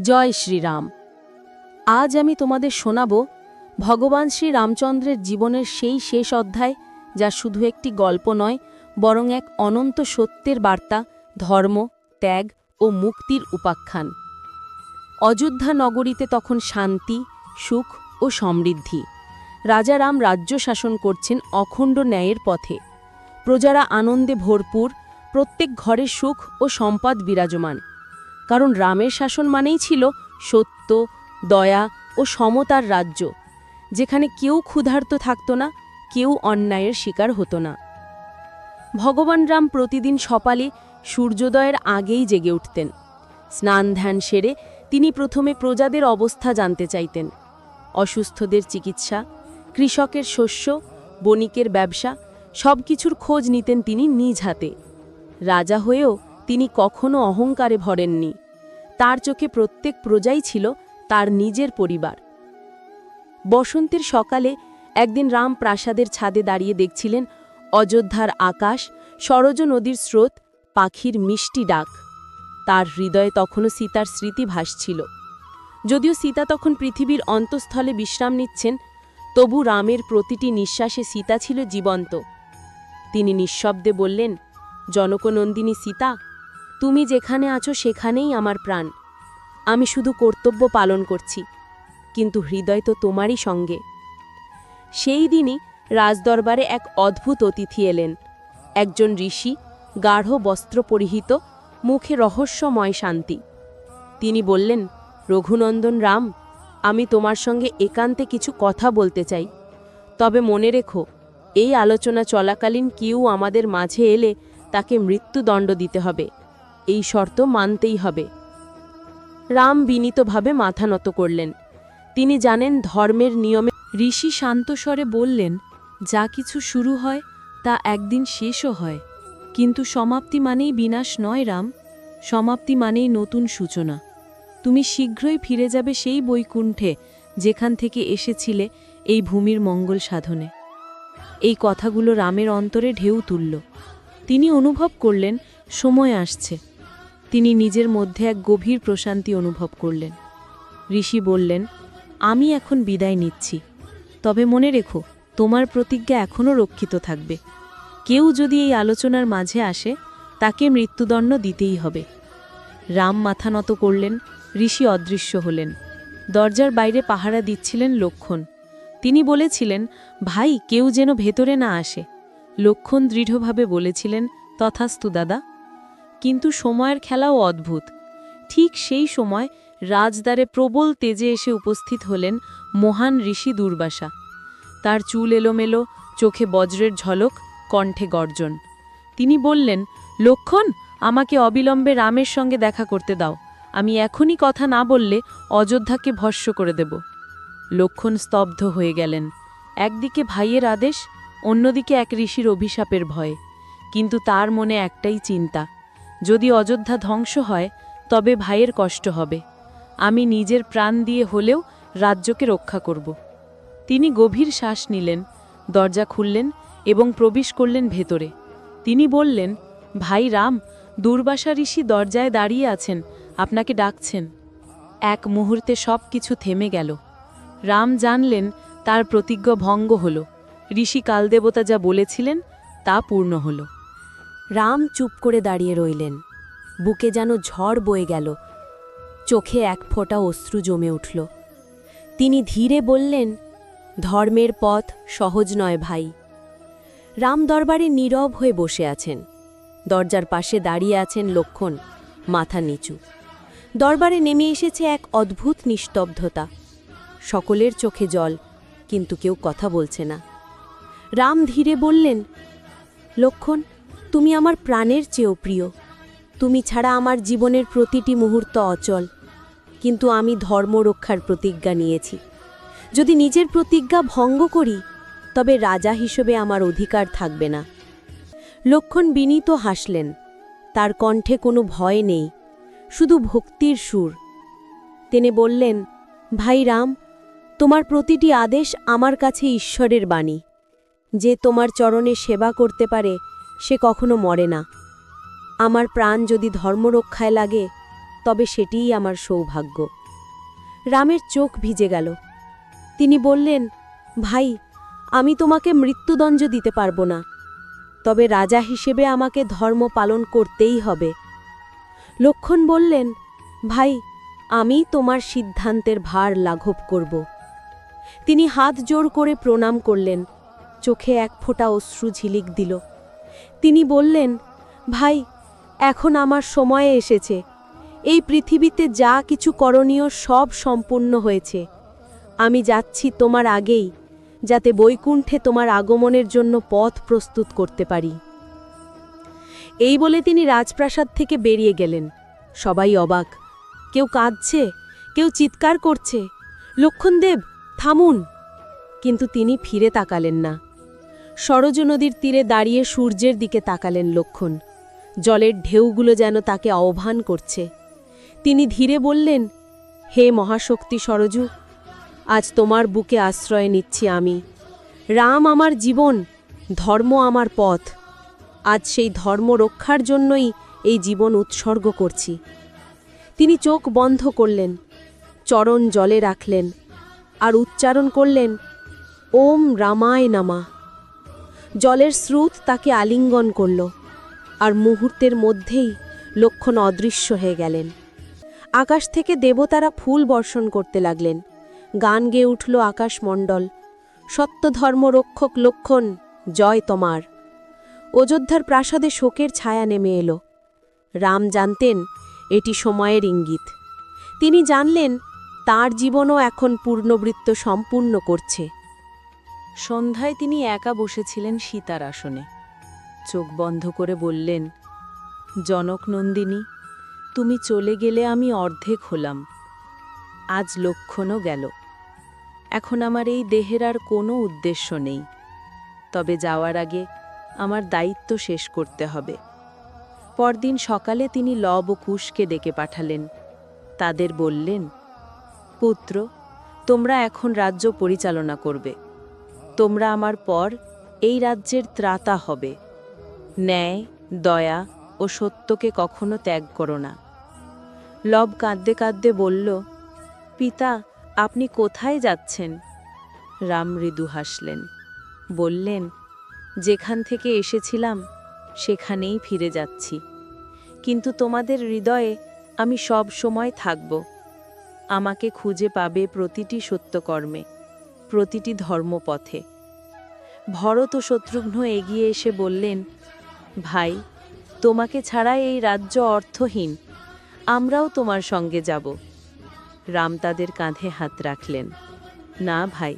জয় শ্রীরাম। আজ আমি তোমাদের শোনাব ভগবান শ্রী রামচন্দ্রের জীবনের সেই শেষ অধ্যায়, যা শুধু একটি গল্প নয়, বরং এক অনন্ত সত্যের বার্তা, ধর্ম, ত্যাগ ও মুক্তির উপাখ্যান। অযোধ্যা নগরীতে তখন শান্তি, সুখ ও সমৃদ্ধি। রাজা রাম রাজ্য শাসন করছেন অখণ্ড ন্যায়ের পথে। প্রজারা আনন্দে ভরপুর, প্রত্যেক ঘরে সুখ ও সম্পদ বিরাজমান। কারণ রামের শাসন মানেই ছিল সত্য, দয়া ও সমতার রাজ্য, যেখানে কেউ ক্ষুধার্ত থাকত না, কেউ অন্যায়ের শিকার হতো না। ভগবান রাম প্রতিদিন সকালে সূর্যোদয়ের আগেই জেগে উঠতেন। স্নান ধ্যান সেরে তিনি প্রথমে প্রজাদের অবস্থা জানতে চাইতেন। অসুস্থদের চিকিৎসা, কৃষকের শস্য, বণিকের ব্যবসা সব কিছুর খোঁজ নিতেন তিনি নিজ হাতে। রাজা হয়েও তিনি কখনো অহংকারে ভরেননি। তার চোখে প্রত্যেক প্রজাই ছিল তার নিজের পরিবার। বসন্তের সকালে একদিন রাম প্রাসাদের ছাদে দাঁড়িয়ে দেখছিলেন অযোধ্যার আকাশ, সরজ নদীর স্রোত, পাখির মিষ্টি ডাক। তার হৃদয়ে তখনও সীতার স্মৃতি ভাসছিল যদিও সীতা তখন পৃথিবীর অন্তঃস্থলে বিশ্রাম নিচ্ছেন, তবু রামের প্রতিটি নিঃশ্বাসে সীতা ছিল জীবন্ত। তিনি নিঃশব্দে বললেন, জনকনন্দিনী সীতা তুমি যেখানে আছো সেখানেই আমার প্রাণ। আমি শুধু কর্তব্য পালন করছি, কিন্তু হৃদয় তো তোমারই সঙ্গে। সেই দিনই রাজদরবারে এক অদ্ভুত অতিথি এলেন। একজন ঋষি, গাঢ়, বস্ত্র পরিহিত, মুখে রহস্যময় শান্তি। তিনি বললেন, রঘুনন্দন রাম, আমি তোমার সঙ্গে একান্তে কিছু কথা বলতে চাই। তবে মনে রেখো, এই আলোচনা চলাকালীন কেউ আমাদের মাঝে এলে তাকে মৃত্যুদণ্ড দিতে হবে। এই শর্ত মানতেই হবে। রাম বিনীতভাবে মাথা নত করলেন। তিনি জানেন ধর্মের নিয়মে ঋষি শান্তস্বরে বললেন, যা কিছু শুরু হয়, তা একদিন শেষও হয়। কিন্তু সমাপ্তি মানেই বিনাশ নয় রাম, সমাপ্তি মানেই নতুন সূচনা। তুমি শীঘ্রই ফিরে যাবে সেই বৈকুণ্ঠে যেখান থেকে এসেছিলে এই ভূমির মঙ্গল সাধনে। এই কথাগুলো রামের অন্তরে ঢেউ তুলল। তিনি অনুভব করলেন, সময় আসছে। তিনি নিজের মধ্যে এক গভীর প্রশান্তি অনুভব করলেন। ঋষি বললেন, আমি এখন বিদায় নিচ্ছি। তবে মনে রেখো, তোমার প্রতিজ্ঞা এখনও রক্ষিত থাকবে। কেউ যদি এই আলোচনার মাঝে আসে, তাকে মৃত্যুদণ্ড দিতেই হবে। রাম মাথা নত করলেন, ঋষি অদৃশ্য হলেন। দরজার বাইরে পাহারা দিচ্ছিলেন লক্ষণ। তিনি বলেছিলেন, ভাই, কেউ যেন ভেতরে না আসে। লক্ষণ দৃঢ়ভাবে বলেছিলেন, তথাস্তু দাদা। কিন্তু সময়ের খেলাও অদ্ভুত। ঠিক সেই সময় রাজদ্বারে প্রবল তেজে এসে উপস্থিত হলেন মহান ঋষি দুর্বাসা। তার চুল এলোমেলো, চোখে বজ্রের ঝলক, কণ্ঠে গর্জন। তিনি বললেন, লক্ষণ, আমাকে অবিলম্বে রামের সঙ্গে দেখা করতে দাও। আমি এখনই কথা না বললে অযোধ্যাকে ভস্য করে দেব। লক্ষণ স্তব্ধ হয়ে গেলেন। একদিকে ভাইয়ের আদেশ, অন্যদিকে এক ঋষির অভিশাপের ভয়। কিন্তু তার মনে একটাই চিন্তা যদি অযোধ্যা ধ্বংস হয়, তবে ভাইয়ের কষ্ট হবে। আমি নিজের প্রাণ দিয়ে হলেও রাজ্যকে রক্ষা করব। তিনি গভীর শ্বাস নিলেন, দরজা খুললেন এবং প্রবেশ করলেন ভেতরে। তিনি বললেন, ভাই রাম, দুর্বাসা ঋষি দরজায় দাঁড়িয়ে আছেন, আপনাকে ডাকছেন। এক মুহূর্তে সব কিছু থেমে গেল। রাম জানলেন, তার প্রতিজ্ঞা ভঙ্গ হল। ঋষি কালদেবতা যা বলেছিলেন, তা পূর্ণ হল। রাম চুপ করে দাঁড়িয়ে রইলেন। বুকে যেন ঝড় বয়ে গেল। চোখে এক ফোঁটা অশ্রু জমে উঠল। তিনি ধীরে বললেন, ধর্মের পথ সহজ নয় ভাই। রাম দরবারে নীরব হয়ে বসে আছেন। দরজার পাশে দাঁড়িয়ে আছেন লক্ষণ, মাথা নিচু। দরবারে নেমে এসেছে এক অদ্ভুত নিস্তব্ধতা। সকলের চোখে জল, কিন্তু কেউ কথা বলছে না। রাম ধীরে বললেন, লক্ষণ তুমি আমার প্রাণের চেয়েও প্রিয়। তুমি ছাড়া আমার জীবনের প্রতিটি মুহূর্ত অচল। কিন্তু আমি ধর্ম রক্ষার প্রতিজ্ঞা নিয়েছি। যদি নিজের প্রতিজ্ঞা ভঙ্গ করি, তবে রাজা হিসেবে আমার অধিকার থাকবে না। লক্ষণ বিনীত হাসলেন। তার কণ্ঠে কোনো ভয় নেই, শুধু ভক্তির সুর। তিনি বললেন, ভাই রাম, তোমার প্রতিটি আদেশ আমার কাছে ঈশ্বরের বাণী। যে তোমার চরণে সেবা করতে পারে সে কখনো মরে না। আমার প্রাণ যদি ধর্মরক্ষায় লাগে, তবে সেটিই আমার সৌভাগ্য। রামের চোখ ভিজে গেল। তিনি বললেন, ভাই, আমি তোমাকে মৃত্যুদণ্ড দিতে পারব না। তবে রাজা হিসেবে আমাকে ধর্ম পালন করতেই হবে। লক্ষণ বললেন, ভাই, আমি তোমার সিদ্ধান্তের ভার লাঘব করব। তিনি হাত জোর করে প্রণাম করলেন। চোখে এক ফোঁটা অশ্রু ঝিলিক দিল। তিনি বললেন, ভাই, এখন আমার সময়ে এসেছে। এই পৃথিবীতে যা কিছু করণীয় সব সম্পূর্ণ হয়েছে। আমি যাচ্ছি তোমার আগেই, যাতে বৈকুণ্ঠে তোমার আগমনের জন্য পথ প্রস্তুত করতে পারি। এই বলে তিনি রাজপ্রাসাদ থেকে বেরিয়ে গেলেন। সবাই অবাক। কেউ কাঁদছে, কেউ চিৎকার করছে। লক্ষণদেব, থামুন। কিন্তু তিনি ফিরে তাকালেন না। সরজ নদীর তীরে দাঁড়িয়ে সূর্যের দিকে তাকালেন লক্ষণ। জলের ঢেউগুলো যেন তাকে আহ্বান করছে। তিনি ধীরে বললেন, হে মহাশক্তি সরজু, আজ তোমার বুকে আশ্রয় নিচ্ছি আমি। রাম আমার জীবন, ধর্ম আমার পথ। আজ সেই ধর্ম রক্ষার জন্যই এই জীবন উৎসর্গ করছি। তিনি চোখ বন্ধ করলেন, চরণ জলে রাখলেন, আর উচ্চারণ করলেন, ওম রামায় নামা। জলের স্রোত তাকে আলিঙ্গন করল, আর মুহূর্তের মধ্যেই লক্ষণ অদৃশ্য হয়ে গেলেন। আকাশ থেকে দেবতারা ফুল বর্ষণ করতে লাগলেন। গান গেয়ে উঠল আকাশমণ্ডল, সত্যধর্ম রক্ষক লক্ষণ, জয় তোমার। অযোধ্যার প্রাসাদে শোকের ছায়া নেমে এলো। রাম জানতেন এটি সময়ের ইঙ্গিত। তিনি জানলেন, তার জীবনও এখন পূর্ণবৃত্ত সম্পূর্ণ করছে। সন্ধ্যায় তিনি একা বসেছিলেন সীতার আসনে। চোখ বন্ধ করে বললেন, জনক নন্দিনী, তুমি চলে গেলে আমি অর্ধেক হলাম। আজ লক্ষণও গেল। এখন আমার এই দেহের আর কোনো উদ্দেশ্য নেই। তবে যাওয়ার আগে আমার দায়িত্ব শেষ করতে হবে। পরদিন সকালে তিনি লব ও কুশকে ডেকে পাঠালেন। তাদের বললেন, পুত্র, তোমরা এখন রাজ্য পরিচালনা করবে। তোমরা আমার পর এই রাজ্যের ত্রাতা হবে। ন্যায়, দয়া ও সত্যকে কখনো ত্যাগ করো না। লব কাঁদতে কাঁদতে বলল, পিতা, আপনি কোথায় যাচ্ছেন? রাম মৃদু হাসলেন, বললেন, যেখান থেকে এসেছিলাম, সেখানেই ফিরে যাচ্ছি। কিন্তু তোমাদের হৃদয়ে আমি সব সময় থাকব। আমাকে খুঁজে পাবে প্রতিটি সত্যকর্মে। প্রতিটি ধর্মপথে। ভরত ও শত্রুঘ্ন এগিয়ে এসে বললেন, ভাই, তোমাকে ছাড়া এই রাজ্য অর্থহীন। আমরাও তোমার সঙ্গে যাব। রাম তাদের কাঁধে হাত রাখলেন। না ভাই,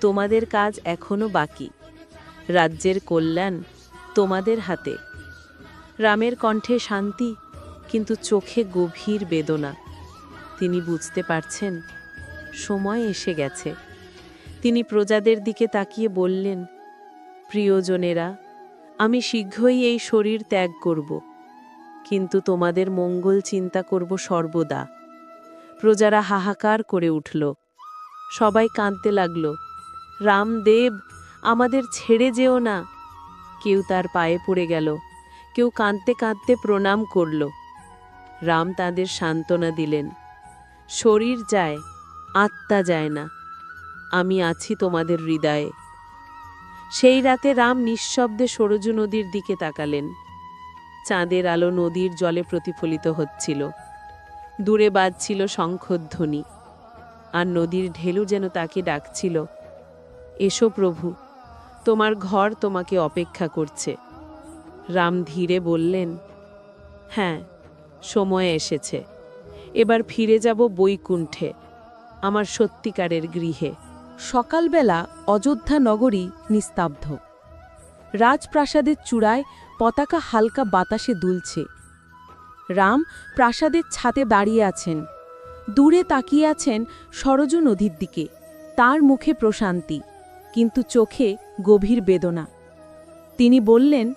তোমাদের কাজ এখনও বাকি। রাজ্যের কল্যাণ তোমাদের হাতে। রামের কণ্ঠে শান্তি, কিন্তু চোখে গভীর বেদনা। তিনি বুঝতে পারছেন, সময় এসে গেছে। তিনি প্রজাদের দিকে তাকিয়ে বললেন, প্রিয়জনেরা, আমি শীঘ্রই এই শরীর ত্যাগ করব, কিন্তু তোমাদের মঙ্গল চিন্তা করব সর্বদা। প্রজারা হাহাকার করে উঠল। সবাই কাঁদতে লাগল, রামদেব, আমাদের ছেড়ে যেও না। কেউ তার পায়ে পড়ে গেল, কেউ কাঁদতে কাঁদতে প্রণাম করল। রাম তাদের সান্ত্বনা দিলেন, শরীর যায়, আত্মা যায় না। আমি আছি তোমাদের হৃদয়ে। সেই রাতে রাম নিঃশব্দে সরজু নদীর দিকে তাকালেন। চাঁদের আলো নদীর জলে প্রতিফলিত হচ্ছিল। দূরে বাজছিল শঙ্খধ্বনি। আর নদীর ঢেলু যেন তাকে ডাকছিল, এসো প্রভু, তোমার ঘর তোমাকে অপেক্ষা করছে। রাম ধীরে বললেন হ্যাঁ সময় এসেছে। এবার ফিরে যাব বৈকুণ্ঠে, আমার সত্যিকারের গৃহে। সকালবেলা অযোধ্যা নগরী নিস্তব্ধ। রাজপ্রাসাদের চূড়ায় পতাকা হালকা বাতাসে দুলছে। রাম প্রাসাদের ছাতে দাঁড়িয়ে আছেন। দূরে তাকিয়ে আছেন সরজ নদীর দিকে। তার মুখে প্রশান্তি, কিন্তু চোখে গভীর বেদনা। তিনি বললেন,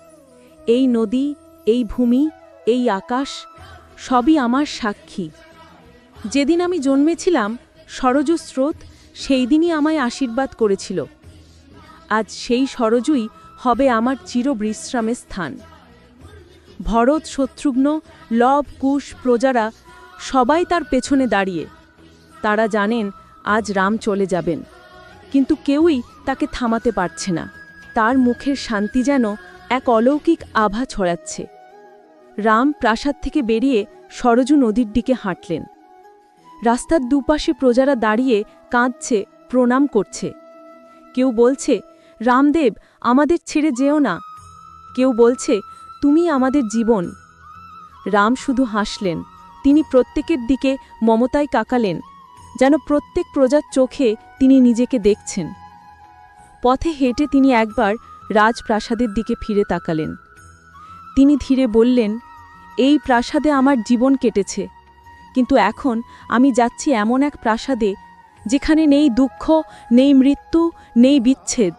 এই নদী, এই ভূমি, এই আকাশ, সবই আমার সাক্ষী। যেদিন আমি জন্মেছিলাম, সরজ স্রোত সেই দিনই আমায় আশীর্বাদ করেছিল। আজ সেই সরজুই হবে আমার চিরবিশ্রামের স্থান। ভরত, শত্রুঘ্ন, লব, কুশ, প্রজারা সবাই তার পেছনে দাঁড়িয়ে। তারা জানেন আজ রাম চলে যাবেন। কিন্তু কেউই তাকে থামাতে পারছে না। তার মুখের শান্তি যেন এক অলৌকিক আভা ছড়াচ্ছে। রাম প্রাসাদ থেকে বেরিয়ে সরজু নদীর দিকে হাঁটলেন। রাস্তার দুপাশে প্রজারা দাঁড়িয়ে কাঁদছে, প্রণাম করছে। কেউ বলছে, রামদেব, আমাদের ছেড়ে যেও না। কেউ বলছে, তুমি আমাদের জীবন। রাম শুধু হাসলেন। তিনি প্রত্যেকের দিকে মমতায় কাকালেন, যেন প্রত্যেক প্রজার চোখে তিনি নিজেকে দেখছেন। পথে হেঁটে তিনি একবার রাজপ্রাসাদের দিকে ফিরে তাকালেন। তিনি ধীরে বললেন, এই প্রাসাদে আমার জীবন কেটেছে, কিন্তু এখন আমি যাচ্ছি এমন এক প্রাসাদে যেখানে নেই দুঃখ, নেই মৃত্যু, নেই বিচ্ছেদ।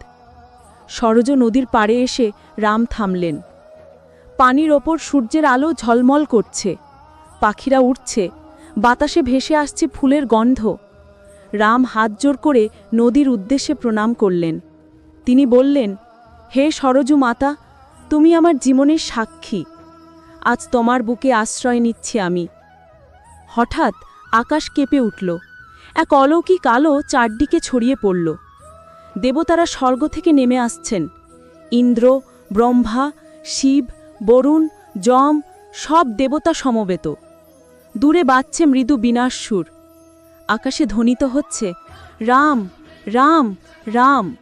সরজ নদীর পাড়ে এসে রাম থামলেন। পানির ওপর সূর্যের আলো ঝলমল করছে। পাখিরা উঠছে বাতাসে ভেসে আসছে ফুলের গন্ধ। রাম হাত জোর করে নদীর উদ্দেশ্যে প্রণাম করলেন। তিনি বললেন, হে সরজু মাতা, তুমি আমার জীবনের সাক্ষী। আজ তোমার বুকে আশ্রয় নিচ্ছি আমি। হঠাৎ আকাশ কেঁপে উঠল। এক অলৌকিক আলো চারদিকে ছড়িয়ে পড়ল। দেবতারা স্বর্গ থেকে নেমে আসছেন। ইন্দ্র, ব্রহ্মা, শিব, বরুণ, যম সব দেবতা সমবেত। দূরে বাজছে মৃদু বিনাশ সুর। আকাশে ধ্বনিত হচ্ছে, রাম রাম রাম।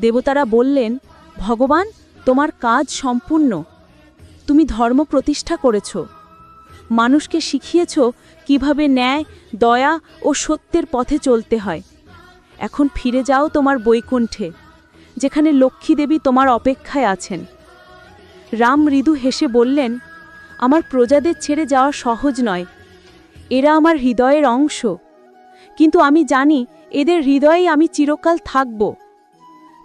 দেবতারা বললেন, ভগবান, তোমার কাজ সম্পূর্ণ। তুমি ধর্ম প্রতিষ্ঠা করেছ। মানুষকে শিখিয়েছ কীভাবে ন্যায়, দয়া ও সত্যের পথে চলতে হয়। এখন ফিরে যাও তোমার বৈকুণ্ঠে, যেখানে লক্ষ্মী দেবী তোমার অপেক্ষায় আছেন। রাম মৃদু হেসে বললেন, আমার প্রজাদের ছেড়ে যাওয়া সহজ নয়। এরা আমার হৃদয়ের অংশ। কিন্তু আমি জানি এদের হৃদয়েই আমি চিরকাল থাকব।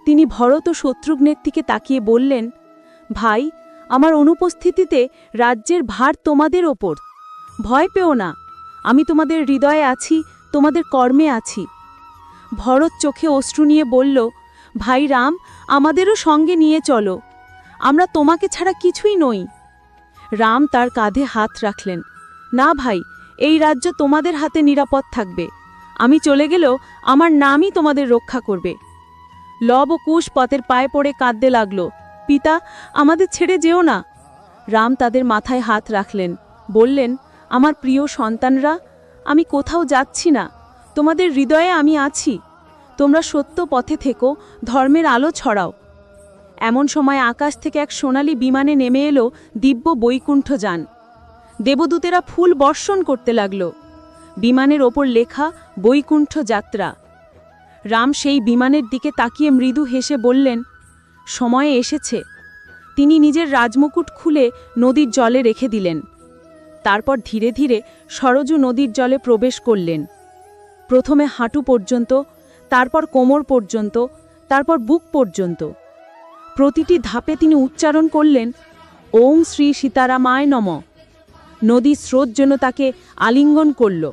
তিনি ভরত ও শত্রুঘ্নের দিকে তাকিয়ে বললেন, ভাই আমার অনুপস্থিতিতে রাজ্যের ভার তোমাদের ওপর। ভয় পেও না, আমি তোমাদের হৃদয়ে আছি, তোমাদের কর্মে আছি। ভরত চোখে অশ্রু নিয়ে বলল, ভাই রাম, আমাদেরও সঙ্গে নিয়ে চলো, আমরা তোমাকে ছাড়া কিছুই নই। রাম তার কাঁধে হাত রাখলেন, না ভাই, এই রাজ্য তোমাদের হাতে নিরাপদ থাকবে, আমি চলে গেলেও আমার নামই তোমাদের রক্ষা করবে। লব ও কুশ পথের পায়ে পড়ে কাঁদতে লাগল পিতা, আমাদের ছেড়ে যেও না। রাম তাদের মাথায় হাত রাখলেন, বললেন, আমার প্রিয় সন্তানরা, আমি কোথাও যাচ্ছি না। তোমাদের হৃদয়ে আমি আছি। তোমরা সত্য পথে থেকো, ধর্মের আলো ছড়াও। এমন সময় আকাশ থেকে এক সোনালি বিমানে নেমে এলো দিব্য বৈকুণ্ঠ যান। দেবদূতেরা ফুল বর্ষণ করতে লাগল। বিমানের ওপর লেখা, বৈকুণ্ঠ যাত্রা। রাম সেই বিমানের দিকে তাকিয়ে মৃদু হেসে বললেন সময়ে এসেছে। তিনি নিজের রাজমুকুট খুলে নদীর জলে রেখে দিলেন। তারপর ধীরে ধীরে সরজু নদীর জলে প্রবেশ করলেন। প্রথমে হাঁটু পর্যন্ত, তারপর কোমর পর্যন্ত, তারপর বুক পর্যন্ত। প্রতিটি ধাপে তিনি উচ্চারণ করলেন ওং শ্রী সীতারামায় নম। নদীর স্রোত যেন তাকে আলিঙ্গন করল।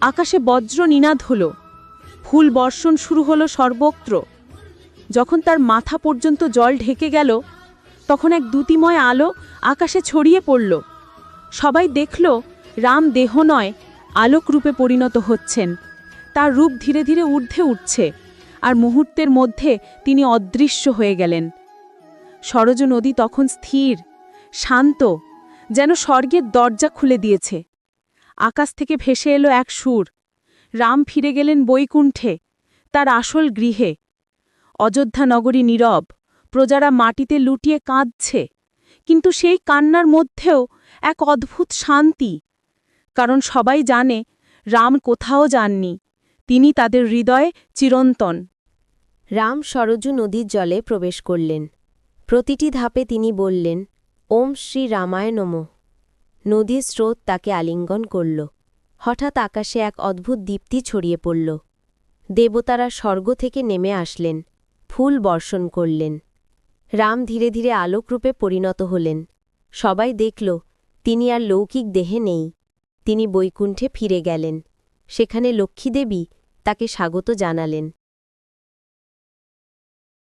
আকাশে বজ্র নিনাদ হল। ফুল বর্ষণ শুরু হলো সর্বত্র। যখন তার মাথা পর্যন্ত জল ঢেকে গেল, তখন এক দ্যুতিময় আলো আকাশে ছড়িয়ে পড়ল। সবাই দেখল, রাম দেহ নয় আলোক রূপে পরিণত হচ্ছেন। তার রূপ ধীরে ধীরে ঊর্ধ্বে উঠছে, আর মুহূর্তের মধ্যে তিনি অদৃশ্য হয়ে গেলেন। সরজ নদী তখন স্থির, শান্ত, যেন স্বর্গের দরজা খুলে দিয়েছে। আকাশ থেকে ভেসে এলো এক সুর, রাম ফিরে গেলেন বৈকুণ্ঠে, তার আসল গৃহে। অযোধ্যা নগরী নীরব, প্রজারা মাটিতে লুটিয়ে কাঁদছে। কিন্তু সেই কান্নার মধ্যেও এক অদ্ভুত শান্তি। কারণ সবাই জানে, রাম কোথাও যাননি। তিনি তাদের হৃদয়ে চিরন্তন। রাম সরজু নদীর জলে প্রবেশ করলেন। প্রতিটি ধাপে তিনি বললেন, ওম শ্রী রামায় নম। নদীর স্রোত তাকে আলিঙ্গন করল। হঠাৎ আকাশে এক অদ্ভুত দীপ্তি ছড়িয়ে পড়ল। দেবতারা স্বর্গ থেকে নেমে আসলেন। ফুল বর্ষণ করলেন। রাম ধীরে ধীরে আলোকরূপে পরিণত হলেন। সবাই দেখল, তিনি আর লৌকিক দেহে নেই। তিনি বৈকুণ্ঠে ফিরে গেলেন। সেখানে লক্ষ্মীদেবী তাকে স্বাগত জানালেন।